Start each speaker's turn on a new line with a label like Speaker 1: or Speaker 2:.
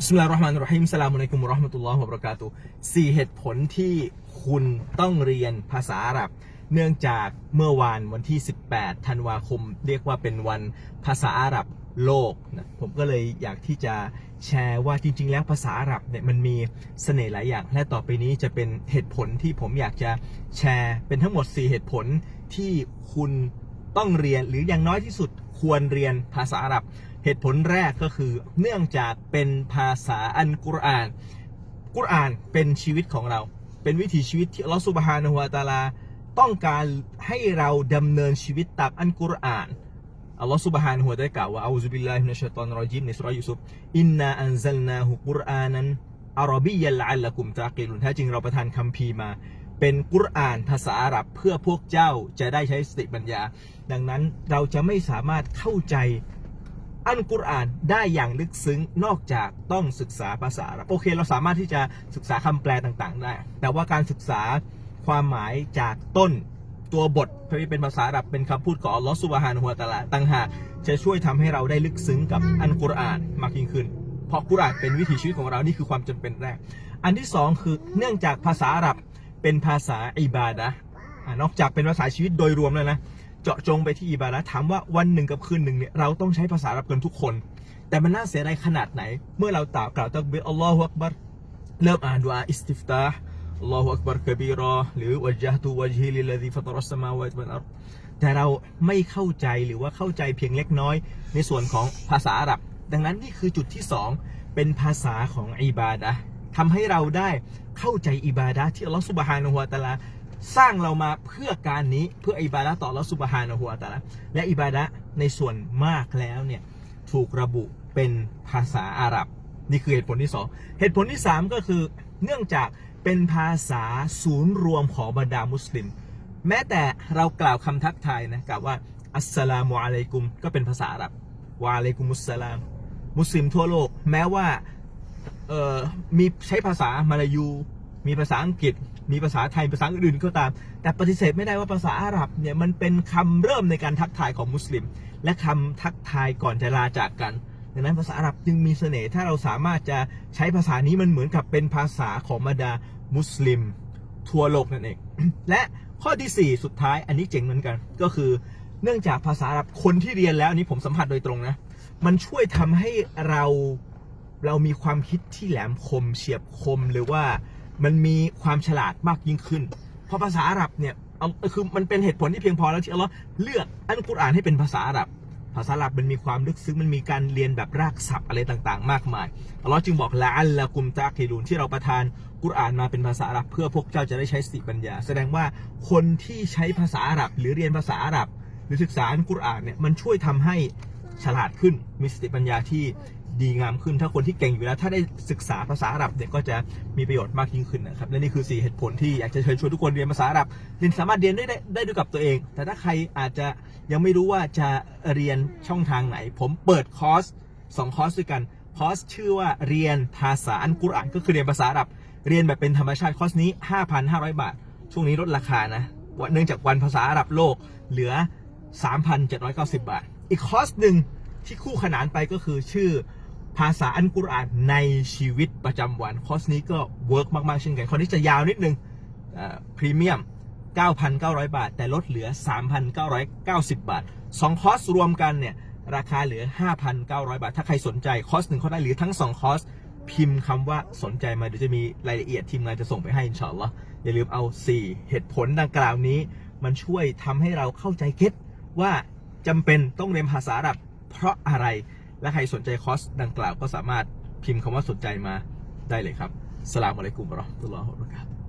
Speaker 1: บิสมิลลาฮิรเราะห์มานิรฮีมสลามุอะลัยกุมราะห์มะตุลลอฮ์วะบะเราะกาตุสี่เหตุผลที่คุณต้องเรียนภาษาอาหรับ เนื่องจากเมื่อวานวันที่ 18 ธันวาคม เรียกว่าเป็นวันภาษาอาหรับโลกนะผมก็เลยอยากที่จะแชร์ว่าจริง ๆ แล้วภาษาอาหรับเนี่ยมันมีเสน่ห์หลายอย่าง และต่อไปนี้จะเป็นเหตุผลที่ผมอยากจะแชร์ เป็นทั้งหมด 4 เหตุผลที่คุณต้องเรียนหรืออย่างน้อยที่สุด ควรเรียนภาษาอาหรับ เหตุผลแรกก็คือเนื่องจากเป็นภาษาอันกุรอาน กุรอานเป็นชีวิตของเรา เป็นวิถีชีวิตที่อัลลอฮฺสุบฮานะฮูวะตาลา ต้องการให้เราดำเนินชีวิตตามอันกุรอานอัลลอฮฺสุบฮานะฮูวะตาลากล่าวว่าอูซุบิลลาฮิมินัชชัยฏอนรรจีมในสุรายูซุฟอินนาอันซัลนาฮุกุรอานันอารบียัละอัลละกุมตากิลุนแท้จริงเราประทานคัมภีร์มา เป็นกุรอานภาษาอาหรับเพื่อพวกเจ้าจะได้ใช้สติปัญญา ดังนั้นเราจะไม่สามารถเข้าใจอันกุรอานได้อย่างลึกซึ้งนอกจากต้องศึกษาภาษาอาหรับโอเค เราสามารถที่จะศึกษาคำแปลต่างๆ ได้ แต่ว่าการศึกษาความหมายจากต้นตัวบทที่เป็นภาษาอาหรับเป็นคำพูดของอัลลอฮฺสุบฮานะฮูวตะลาต่างหากจะช่วยทำให้เราได้ลึกซึ้งกับอันกุรอานมากยิ่งขึ้น เพราะกุรอานเป็นวิถีชีวิตของเรานี่คือความจำเป็นแรก อันที่สองคือเนื่องจากภาษาอาหรับ เป็นภาษาอิบาดะนอกจากเป็นภาษาชีวิตโดยรวมแล้วนะ เจาะจงไปที่อิบาดะถามว่าวันหนึ่งกับคืนหนึ่งเนี่ยเราต้องใช้ภาษาอับกันทุกคน แต่มันน่าเสียดายขนาดไหน เมื่อเราตากล่าวตักบิอัลลอฮฺอักบัรเริ่มอ่านดุอาอิสติฟตาห์อัลลอฮฺอักบัรกบีรอหรือวัจฮตุวัจฮิลิลลซีฟัตรัสมาวะตัลอัรแต่เราไม่เข้าใจหรือว่าเข้าใจเพียงเล็กน้อย ในส่วนของภาษาอาหรับ ดังนั้นนี่คือจุดที่สองเป็นภาษาของอิบาดะ ทำให้เราได้เข้าใจอิบาดะที่อัลลอฮฺสุบฮานะฮูวะตะอาลาสร้างเรามาเพื่อการนี้เพื่ออิบาดะต่ออัลลอฮฺสุบฮานะฮูวะตะอาลาและอิบาดะในส่วนมากแล้วเนี่ยถูกระบุเป็นภาษาอาหรับ นี่คือเหตุผลที่สองเหตุผลที่สามก็คือเนื่องจากเป็นภาษาศูนย์รวมของบรรดามุสลิม แม้แต่เรากล่าวคำทักทายนะกล่าวว่าอัสสลามุอะลัยกุมก็เป็นภาษาอาหรับวะอะลัยกุมุสสลาม มุสลิมทั่วโลก แม้ว่า เอ่อมีใช้ภาษามาลายู มีภาษาอังกฤษ มีภาษาไทยภาษาอื่นๆก็ตาม แต่ปฏิเสธไม่ได้ว่าภาษาอาหรับเนี่ยมันเป็นคำเริ่มในการทักทายของมุสลิม และคำทักทายก่อนจะลาจากกันดังนั้นภาษาอาหรับจึงมีเสน่ห์ถ้าเราสามารถจะใช้ภาษานี้มันเหมือนกับเป็นภาษาของบรรดามุสลิม ทั่วโลกนั่นเอง และข้อทีสี่4 สุดท้ายอันนี้เจ๋งเหมือนกัน ก็คือเนื่องจากภาษาอาหรับคนที่เรียนแล้วอันนี้ผมสัมผัสโดยตรงนะ มันช่วยทำให้เรา เรามีความคิดที่แหลมคมเฉียบคมหรือว่ามันมีความฉลาดมากยิ่งขึ้น เพราะภาษาอาหรับเนี่ยเอาคือมันเป็นเหตุผลที่เพียงพอแล้วที่อัลลอฮ์เลือกอันกุรอานให้เป็นภาษาอาหรับ ภาษาอาหรับมันมีความลึกซึ้งมันมีการเรียนแบบรากศัพท์อะไรต่างๆ มากมายอัลลอฮ์จึงบอกละอัลละกุมตาคิรูนที่เราประทานกุรอานมาเป็นภาษาอาหรับ เพื่อพวกเจ้าจะได้ใช้สติปัญญา แสดงว่าคนที่ใช้ภาษาอาหรับ หรือเรียนภาษาอาหรับ หรือศึกษาอันกุรอานเนี่ยมันช่วยทำให้ฉลาดขึ้นมีสติปัญญาที่ ดีงามขึ้น ถ้าคนที่เก่งอยู่แล้ว ถ้าได้ศึกษาภาษาอาหรับเนี่ยก็จะมีประโยชน์มากยิ่งขึ้นนะครับและนี่คือ 4 เหตุผลที่อยากจะเชิญชวนทุกคนเรียนภาษาอาหรับเรียนสามารถเรียนได้ได้ได้ด้วยกับตัวเอง แต่ถ้าใครอาจจะยังไม่รู้ว่าจะเรียนช่องทางไหน ผมเปิดคอร์สสองคอร์สด้วยกันคอร์สชื่อว่าเรียนภาษาอันกุรอานก็คือเรียนภาษาอาหรับ เรียนแบบเป็นธรรมชาติคอร์สนี้ 5,500 บาท ช่วงนี้ลดราคานะเนื่องจากวันภาษาอาหรับโลกเหลือ 3,790 บาท อีกคอร์สหนึ่งที่คู่ขนานไปก็คือชื่อ ภาษาอันกุรอานในชีวิตประจำวัน คอร์สนี้ก็เวิร์กมาก ๆ เช่นกันคอร์สนี้จะยาวนิดนึงพรีเมียม 9,900 บาท แต่ลดเหลือ 3,990 บาท 2 คอร์สรวมกันเนี่ย ราคาเหลือ 5,900 บาท ถ้าใครสนใจคอร์สหนึ่งเขาได้หรือทั้ง 2 คอร์ส พิมพ์คำว่าสนใจมาเดี๋ยวจะมีรายละเอียดทีมงานจะส่งไปให้อินชาอัลลอฮ์อย่าลืมเอา 4 เหตุผลดังกล่าวนี้ มันช่วยทำให้เราเข้าใจเก็ตว่าจำเป็นต้องเรียนภาษาอาหรับเพราะอะไร และใครสนใจคอร์สดังกล่าวก็สามารถพิมพ์คำว่าสนใจมาได้เลยครับสลามอะลัยกุมเราะห์มะตุลลอฮ์วะบะเราะกาตุฮ์